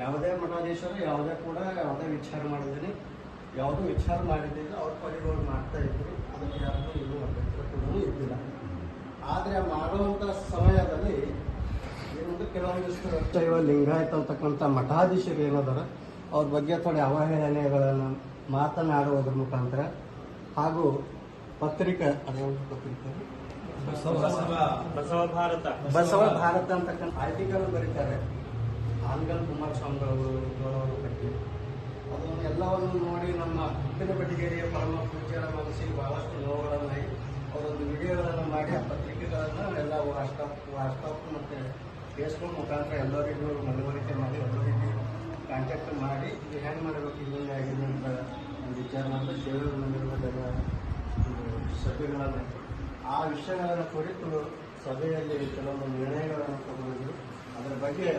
ಯಾವುದೇ ಮಠಾಧೀಶರು ಯಾವುದೇ ಕೂಡ ಯಾವುದೇ ವಿಚಾರ ಮಾಡಿದ್ದೀನಿ. ಯಾವುದೂ ವಿಚಾರ ಮಾಡಿದ್ದಿಲ್ಲ ಅವ್ರ ಪರಿಗಳು ಮಾಡ್ತಾ ಇದ್ರು. ಅದಕ್ಕೆ ಯಾರಿಗೂ ಇನ್ನೂ ಅಭ್ಯಂತರ ಕೂಡ ಇದ್ದಿಲ್ಲ. ಆದರೆ ಮಾಡುವಂಥ ಸಮಯದಲ್ಲಿ ಏನಂದ್ರೆ ಕೆಲವೊಂದಿಷ್ಟು ಶೈವ ಲಿಂಗಾಯತ ಅಂತಕ್ಕಂಥ ಮಠಾಧೀಶರು ಏನದಾರ ಅವ್ರ ಬಗ್ಗೆ ಥೋಡೆ ಅವಹೇಳನೆಗಳನ್ನು ಮಾತನಾಡುವುದ್ರ ಮುಖಾಂತರ ಹಾಗೂ ಪತ್ರಿಕೆ ಅದೇ ಪತ್ರಿಕೆ. ಬಸವ ಭಾರತ. ಬಸವ ಭಾರತ ಅಂತಕ್ಕಂಥ ಆರ್ಟಿಕಲ್ ಬರೀತಾರೆ. ಆನ್ಗಲ್ ಕುಮಾರಸ್ವಾಮಿಗಳವರು ಗೌರವ ಕಟ್ಟಿ. ಅದನ್ನು ಎಲ್ಲವನ್ನು ನೋಡಿ ನಮ್ಮ ಹುಟ್ಟಿನ ಬಟಿಗೇರಿಯ ಪರಮ ಪೂಜ್ಯರ ಮನಸ್ಸಿಗೆ ಬಹಳಷ್ಟು ನೋವುಗಳನ್ನಾಗಿ, ಅವರೊಂದು ವಿಡಿಯೋಗಳನ್ನು ಮಾಡಿ, ಆ ಪತ್ರಿಕೆಗಳನ್ನು ಎಲ್ಲ ವಾಟ್ಸಪ್ ವಾಟ್ಸಪ್ ಮತ್ತು ಫೇಸ್ಬುಕ್ ಮುಖಾಂತರ ಎಲ್ಲರಿಗೂ ಮನವರಿಕೆ ಮಾಡಿ ಎಲ್ಲರಿಗೂ ಕಾಂಟ್ಯಾಕ್ಟ್ ಮಾಡಿ, ಇದು ಹೆಂಗೆ ಮಾಡಬೇಕು ಹಿಂಗೆ ಆಗಿದೆ ಅಂತ ಒಂದು ವಿಚಾರ ಅಂತ ಒಂದು ಸಭೆಗಳನ್ನು. ಆ ವಿಷಯಗಳನ್ನು ಕುರಿತು ಸಭೆಯಲ್ಲಿ ಕೆಲವೊಂದು ನಿರ್ಣಯಗಳನ್ನು ತಗೊಂಡಿದ್ರು ಅದರ ಬಗ್ಗೆ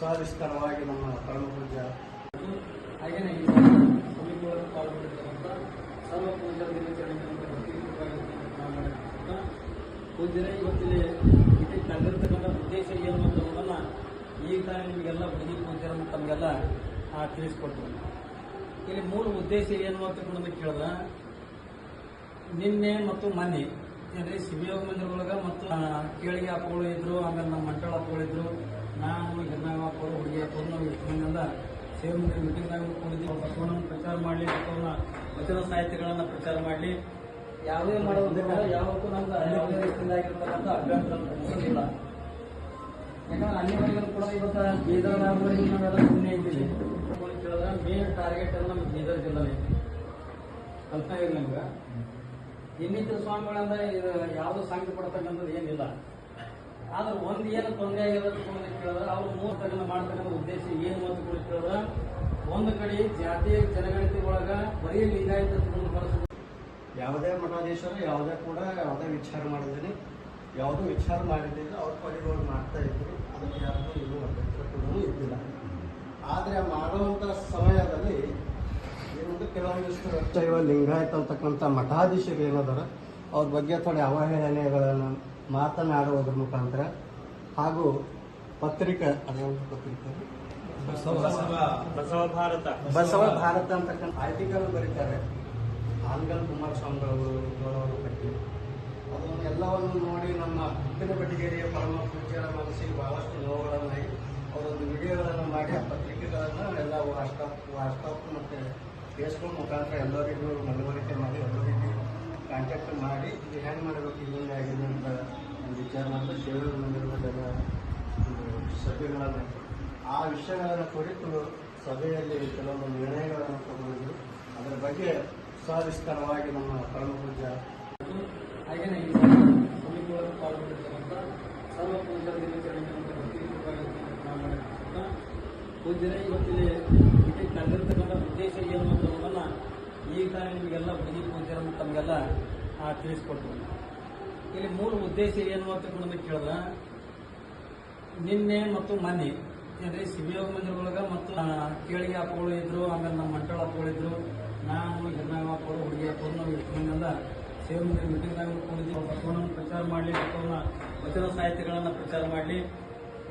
ಸವಿಸ್ತಾರವಾಗಿ ನಮ್ಮ ಪರಮ ಪೂಜ್ಯ. ಹಾಗೆಯೇ ಈ ಸಮೀಪವನ್ನು ಪಾಲ್ಗೊಂಡಿರ್ತಕ್ಕಂಥ ಸರ್ವ ಪೂಜಾ ದಿನಾಚರಣೆಗಳನ್ನು ಪೂಜ್ಯರೇ, ಇವತ್ತಿಲ್ಲಿ ಇದಕ್ಕೆ ಕರೆದಿರ್ತಕ್ಕಂಥ ಉದ್ದೇಶ ಏನು ಅನ್ನೋದನ್ನ ಈಗ ನಿಮಗೆಲ್ಲ ಬುದ್ಧಿ ಪೂಜ್ಯರನ್ನು ತಮಗೆಲ್ಲ ತಿಳಿಸ್ಕೊಟ್ರು ಇಲ್ಲಿ ಮೂಲ ಉದ್ದೇಶ ಏನು ಅಂತ ಕೇಳಿದ್ರೆ ನಿನ್ನೆ ಮತ್ತು ಮೊನ್ನೆ, ಏನ್ರಿ, ಶಿವಯೋಗ ಒಳಗೆ ಮತ್ತು ಕೇಳಿಗೆ ಅಪ್ಪಗಳು ಇದ್ರು, ಆಮೇಲೆ ನಮ್ಮ ಮಂಟಳ ಹಿರ್ನಾಗ ಮಂದಿಯಿಂದ ಸೇವೆ ಪ್ರಚಾರ ಮೀಟಿಂಗ್ನಾಗ ಕೂಡಿದ್ವಿ ಪ್ರಚಾರ ಮಾಡಲಿ ಬಸವನ ವಚನ ಸಾಹಿತ್ಯಗಳನ್ನ ಪ್ರಚಾರ ಮಾಡಲಿ. ಯಾವುದೇ ಮಾಡೋದಿಲ್ಲ ಯಾವತ್ತೂ ನಮ್ಗೆ ಅನ್ಯವಾದ ರೀತಿಯಿಂದ ಆಗಿರ್ತಕ್ಕಂಥ ಅಭ್ಯಂತರ ಅನ್ಸೋದಿಲ್ಲ ಯಾಕಂದ್ರೆ ಅನ್ಯವಾಗಿ ಕೂಡ ಇವತ್ತು ಬೀದರ್ ನಾವೆಲ್ಲ ಸುಮ್ಮನೆ ಇದ್ದೀವಿ. ಕೇಳಿದ್ರೆ ಮೇನ್ ಟಾರ್ಗೆಟ್ ನಮ್ಮ ಬೀದರ್ ಜಿಲ್ಲೆ ಕಲ್ಪನೆ ಇಲ್ಲ ನಮ್ಗೆ ಇನ್ನಿತರ ಸ್ವಾಮಿಗಳಂದ್ರೆ ಇದು ಯಾವುದು ಸಾಂಗ್ ಪಡ್ತಕ್ಕಂಥದ್ದು ಏನಿಲ್ಲ. ಆದ್ರೆ ಒಂದು ಏನು ತೊಂದರೆ ಆಗಿರೋದಕ್ಕೆ ಅಂತ ಕೇಳಿದ್ರೆ ಅವ್ರು ಮೂರು ತಗನ ಮಾಡ್ತಕ್ಕಂಥ ಉದ್ದೇಶ ಏನು ಅಂತ ಕೇಳಿದ್ರೆ ಒಂದು ಕಡೆ ಜಾತಿ, ಜನಗಣತಿ ಒಳಗ ಬರೀ ಲಿಂಗಾಯತ ಯಾವುದೇ ಮಠಾಧೀಶರು ಯಾವುದೇ ಕೂಡ ಯಾವುದೇ ವಿಚಾರ ಮಾಡಿದ್ದೀನಿ. ಯಾವುದೂ ವಿಚಾರ ಮಾಡಿದ್ದಿಲ್ಲ ಅವ್ರ ಪರಿಗಳು ಮಾಡ್ತಾ ಇದ್ರು. ಅದಕ್ಕೆ ಯಾರಿಗೂ ಇನ್ನೂ ಕೂಡ ಇದ್ದಿಲ್ಲ. ಆದರೆ ಮಾಡುವಂತ ಸಮಯದಲ್ಲಿ ಏನಂದ್ರೆ ಕೆಲವೊಂದಿಷ್ಟು ಲಿಂಗಾಯತ ಅಂತಕ್ಕಂಥ ಮಠಾಧೀಶರು ಏನದಾರ ಅವ್ರ ಬಗ್ಗೆ ಥೋಡೆ ಅವಹೇಳನೆಗಳನ್ನು ಮಾತನಾಡುವುದರ ಮುಖಾಂತರ ಹಾಗೂ ಪತ್ರಿಕೆ ಅದ್ಯಾವ್ದು ಪತ್ರಿಕೆ. ಬಸವ ಭಾರತ. ಬಸವ ಭಾರತ. ಅಂತಕ್ಕಂಥ ಆರ್ಟಿಕಲ್ ಬರೀತಾರೆ. ಆನ್ಗಲ್ ಕುಮಾರಸ್ವಾಮಿಗಳವರು ಗೌರವ ಕಟ್ಟಿ ಅದನ್ನು ಎಲ್ಲವನ್ನು ನೋಡಿ ನಮ್ಮ ಉಪ್ಪಿನ ಬಟಿಗೇರಿಯ ಪರಮ ಪೂಜ್ಯರ ಮನಸ್ಸಿಗೆ ಬಹಳಷ್ಟು ನೋವುಗಳನ್ನಾಗಿ ಅವರೊಂದು ವಿಡಿಯೋಗಳನ್ನು ಮಾಡಿ ಆ ಪತ್ರಿಕೆಗಳನ್ನು ಎಲ್ಲ ವಾಟ್ಸಪ್ ವಾಟ್ಸಪ್ ಮತ್ತು ಫೇಸ್ಬುಕ್ ಮುಖಾಂತರ ಎಲ್ಲರಿಗೂ ಮನವರಿಕೆ ಮಾಡಿ ಎಲ್ಲರಿಗೂ ಕಾಂಟ್ಯಾಕ್ಟ್ ಮಾಡಿ ಇದು ಹೆಂಗೆ ಮಾಡಬೇಕು ಹಿಂಗೆ ಆಗಿದೆ ಅಂತ ಒಂದು ವಿಚಾರ ಮಾಡಿದ್ರೆ ಸೇವೆ ಮಂದಿರದಲ್ಲಿ ಒಂದು ಸಭೆಗಳನ್ನು. ಆ ವಿಷಯಗಳನ್ನು ಕುರಿತು ಸಭೆಯಲ್ಲಿ ಕೆಲವೊಂದು ನಿರ್ಣಯಗಳನ್ನು ತಗೊಂಡಿದ್ರು. ಅದರ ಬಗ್ಗೆ ಸವಿಸ್ತಾರವಾಗಿ ನಮ್ಮ ಪರಮ ಪೂಜ್ಯ ಹಾಗೆಯೇ ಈ ಸಮಿತಿಯವರು ಪಾಲ್ಗೊಂಡಿರ್ತಕ್ಕಂಥ ಸರ್ವ ಪೂಜಾ ಮಾಡಿರ್ತಕ್ಕಂಥ ಪೂಜ್ಯರೇ, ಇವತ್ತಿಲ್ಲಿ ಇದಕ್ಕೆ ಕರೆದಿರ್ತಕ್ಕಂಥ ಉದ್ದೇಶ ಏನು ಅನ್ನೋದನ್ನ ಈಗ ತಾನೇ ನಿಮಗೆಲ್ಲ ಬುದ್ಧಿ ಆ, ತಿಳಿಸ್ಕೊಟ್ರು ಇಲ್ಲಿ ಮೂಲ ಉದ್ದೇಶ ಏನು ಅಂತ ಕೂಡ ಕೇಳಿದ್ರೆ. ನಿನ್ನೆ ಮತ್ತು ಮೊನ್ನೆ ಏನ್ರಿ ಸಿಬಿಯೋಗ ಮಂದಿರದೊಳಗ ಮತ್ತು ಕೇಳಿಗೆ ಅಪ್ಪಗಳು ಇದ್ರು ಆಮೇಲೆ ನಮ್ಮ ಮಂಟಳ ಅಪ್ಪಗಳು ಇದ್ರು. ನಾನು ಹಿರ್ನಾಗ ಅಪ್ಪಗಳು ಹುಡುಗಿ ಅಪ್ಪಗಳು ನಾವು ಮಂದಿಯಿಂದ ಸೇವೆ ಮಂದಿರ ಮೀಟಿಂಗ್ನಾಗ ಕೂಡಿದ್ವಿ. ಬಸವಣ್ಣನ ಪ್ರಚಾರ ಮಾಡಲಿ ಬಸವನ ವಚನ ಸಾಹಿತ್ಯಗಳನ್ನು ಪ್ರಚಾರ ಮಾಡಲಿ.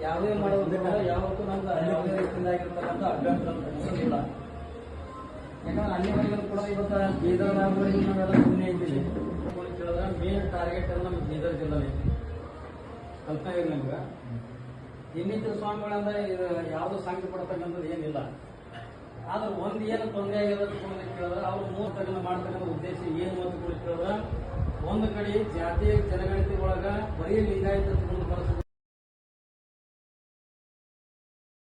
ಯಾವುದೇ ಮಾಡುವುದಿಲ್ಲ ಯಾವತ್ತೂ ನಮ್ದು ಯಾವುದೇ ರೀತಿಯಿಂದ ಆಗಿರ್ತಕ್ಕಂಥ ಅಭ್ಯಂತರ ಯಾಕಂದ್ರೆ ಅನ್ಯವಾಗಿ ಕೂಡ ಇವತ್ತು ಬೀದರ್ ನಾಗರಿಕ ನಾವೆಲ್ಲ ಸುಮ್ಮನೆ ಇದ್ದೀವಿ ಕೇಳಿದ್ರೆ ಮೇನ್ ಟಾರ್ಗೆಟ್ ಎಲ್ಲ ನಮ್ಮ ಬೀದರ್ ಜಿಲ್ಲೆ ಕಲ್ಪನೆ ಇಲ್ಲ ನಮ್ಗೆ. ಇನ್ನಿತರ ಸ್ವಾಮಿಗಳಂದ್ರೆ ಇದು ಯಾವುದು ಸಾಂಗ್ ಪಡ್ತಕ್ಕಂಥದ್ದು ಏನಿಲ್ಲ. ಆದ್ರೆ ಒಂದು ಏನು ತೊಂದರೆ ಆಗ್ಯದ ಅಂತ ಕೇಳಿದ್ರೆ ಅವ್ರು ಮೂರು ತಗನ ಮಾಡ್ತಕ್ಕಂಥ ಉದ್ದೇಶ ಏನು ಅಂತ ಕೇಳಿದ್ರೆ ಒಂದು ಕಡೆ ಜಾತಿ, ಜನಗಣತಿ ಒಳಗ ಬರೀ ಲಿಂಗಾಯತ ತಗೊಂಡು ಬರೋದು